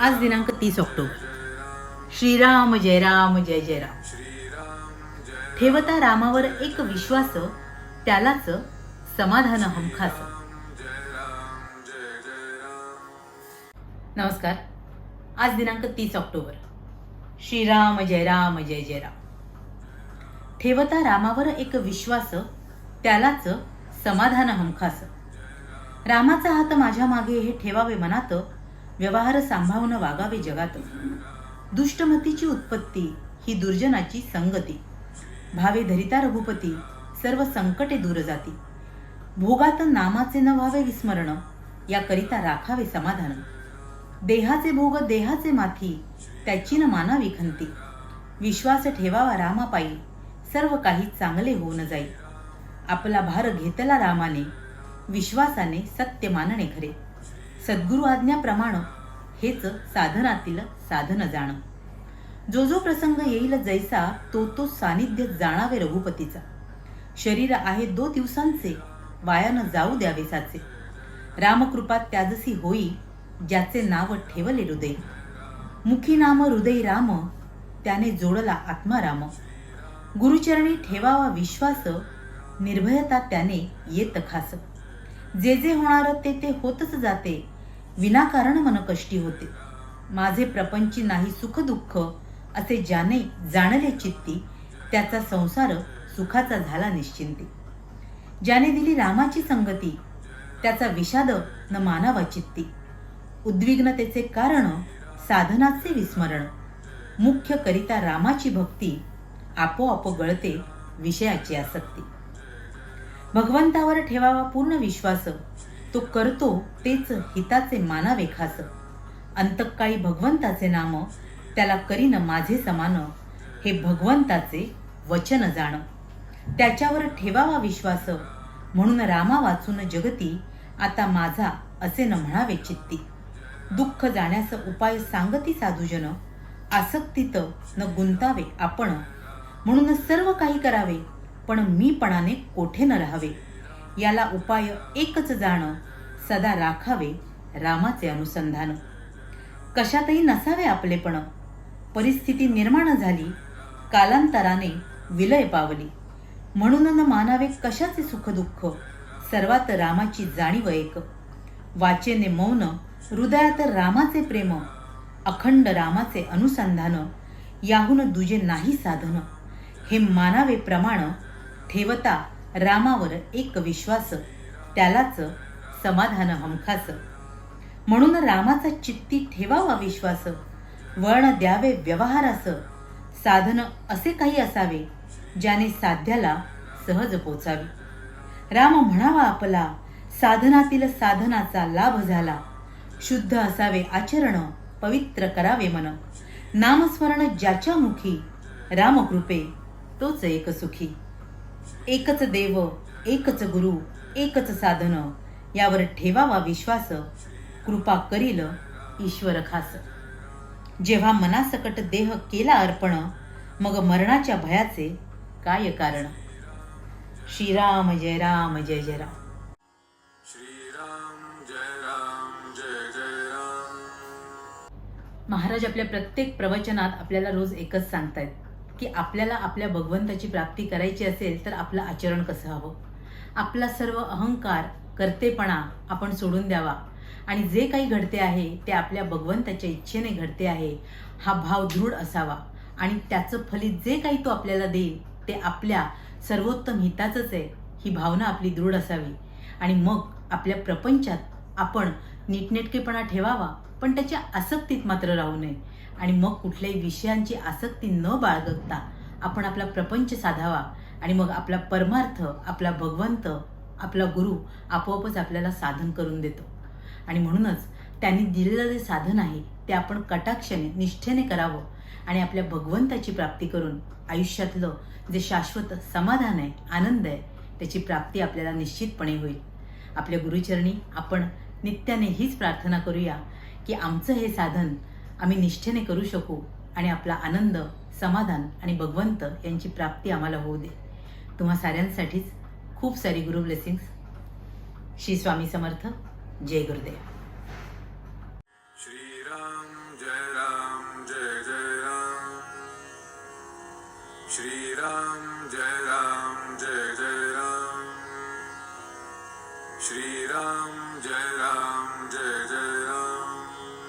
आज दिनांक तीस ऑक्टोबर. श्रीराम जय राम जय जय राम. ठेवता रामावर एक विश्वास त्यालाच समाधान हमखास. नमस्कार. आज दिनांक तीस ऑक्टोबर. श्रीराम जय राम जय जय राम. ठेवता रामावर एक विश्वास त्यालाच समाधान हमखास. रामाचा हात माझ्या मागे हे ठेवावे मनात व्यवहार सांभाळून वागावे जगात. दुष्टमतीची उत्पत्ती ही दुर्जनाची संगती. भावे धरिता रघुपती सर्व संकटे दूर जाती. भोगात नामाचे न व्हावे विस्मरण याकरिता राखावे समाधान. देहाचे भोग देहाचे माथी त्याची न माना विखंती विश्वास ठेवावा रामापायी सर्व काही चांगले होऊन जाई. आपला भार घेतला रामाने विश्वासाने सत्य मानणे खरे. सद्गुरु आज्ञाप्रमाण हेच साधनातील साधन जाण. जो जो प्रसंग येईल जैसा तो तो सानिध्य जाणावे रघुपतीचा. शरीर आहे दो दिवसांचे वायानं जाऊ द्यावे साचे. रामकृपा त्याजसी होई ज्याचे नाव ठेवले हृदय. मुखी नाम हृदय राम त्याने जोडला आत्माराम गुरुचरणी ठेवावा विश्वास निर्भयता त्याने येत खास. जे जे होणार ते ते होतच जाते विनाकारण मनकष्टी होते. माझे प्रपंची नाही सुख दुःख असे ज्याने जाणले चित्ती त्याचा संसार सुखाचा झाला निश्चिंती. ज्याने दिली रामाची संगती त्याचा विषाद न मानावा चित्ती. उद्विग्नतेचे कारण साधनाचे विस्मरण. मुख्य करिता रामाची भक्ती आपोआप गळते विषयाची आसक्ती. भगवंतावर ठेवावा पूर्ण विश्वास तो करतो तेच हिताचे मानावे खास. अंतकाळी भगवंताचे नाम त्याला करीन माझे समान हे भगवंताचे वचन जाण. त्याच्यावर ठेवावा विश्वास म्हणून रामा वाचून जगती आता माझा असे न म्हणावे चित्ती. दुःख जाण्यास उपाय सांगती साधूजन आसक्तीत न गुंतावे आपण म्हणून सर्व काही करावे पण मीपणाने कोठे न राहावे? याला उपाय एकच जाणं सदा राखावे रामाचे अनुसंधान. कशातही नसावे आपलेपण. परिस्थिती निर्माण झाली कालांतराने विलय पावली. म्हणून न मानावे कशाचे सुखदुःख? सर्वात रामाची जाणीव एक. वाचेने मौन हृदयात रामाचे प्रेम अखंड रामाचे अनुसंधान याहून दुजे नाही साधन. हे मानावे प्रमाण ठेवता रामावर एक विश्वास त्यालाच समाधान हमखास. म्हणून रामाचा चित्ती ठेवावा विश्वास. वळण द्यावे व्यवहारास. साधन असे काही असावे ज्याने साध्याला सहज पोचावे. राम म्हणावा आपला साधनातील साधनाचा लाभ झाला. शुद्ध असावे आचरण पवित्र करावे मन. नामस्मरण ज्याच्या मुखी रामकृपे तोच एक सुखी. एकच देव एकच गुरु एकच साधन यावर ठेवावा विश्वास कृपा करील ईश्वर खास. जेव्हा मनासकट देह केला अर्पण मग मरणाच्या भयाचे काय कारण? श्रीराम जय राम जय जय राम. महाराज आपल्या प्रत्येक प्रवचनात आपल्याला रोज एकच सांगतायत की आपल्याला आपल्या भगवंताची प्राप्ती करायची असेल तर आपलं आचरण कसं हवं? आपला सर्व अहंकार कर्तेपणा आपण सोडून द्यावा. आणि जे काही घडते आहे ते आपल्या भगवंताच्या इच्छेने घडते आहे हा भाव दृढ असावा. आणि त्याचं फलित जे काही तो आपल्याला देईल ते आपल्या सर्वोत्तम हिताचंच आहे ही भावना आपली दृढ असावी. आणि मग आपल्या प्रपंचात आपण नीटनेटकेपणा ठेवावा पण त्याच्या आसक्तीत मात्र राहू नये. आणि मग कुठल्याही विषयांची आसक्ती न बाळगता आपण आपला प्रपंच साधावा. आणि मग आपला परमार्थ आपला भगवंत आपला गुरु आपोआपच आपल्याला साधन करून देतो. आणि म्हणूनच त्यांनी दिलेलं जे साधन आहे ते आपण कटाक्षाने निष्ठेने करावं आणि आपल्या भगवंताची प्राप्ती करून आयुष्यातलं जे शाश्वत समाधान आहे आनंद आहे त्याची प्राप्ती आपल्याला निश्चितपणे होईल. आपल्या गुरुचरणी आपण नित्याने हीच प्रार्थना करूया की आमचं हे साधन आम्ही निष्ठेने करू शकू आणि आपला आनंद समाधान आणि भगवंत यांची प्राप्ती आम्हाला होऊ दे. तुम्हा साऱ्यांसाठीच खूप सारी गुरु ब्लेसिंग श्री स्वामी समर्थ. जय गुरुदेव. श्रीराम जय राम जय जय राम. श्रीराम जय राम जय जय राम. श्रीराम जय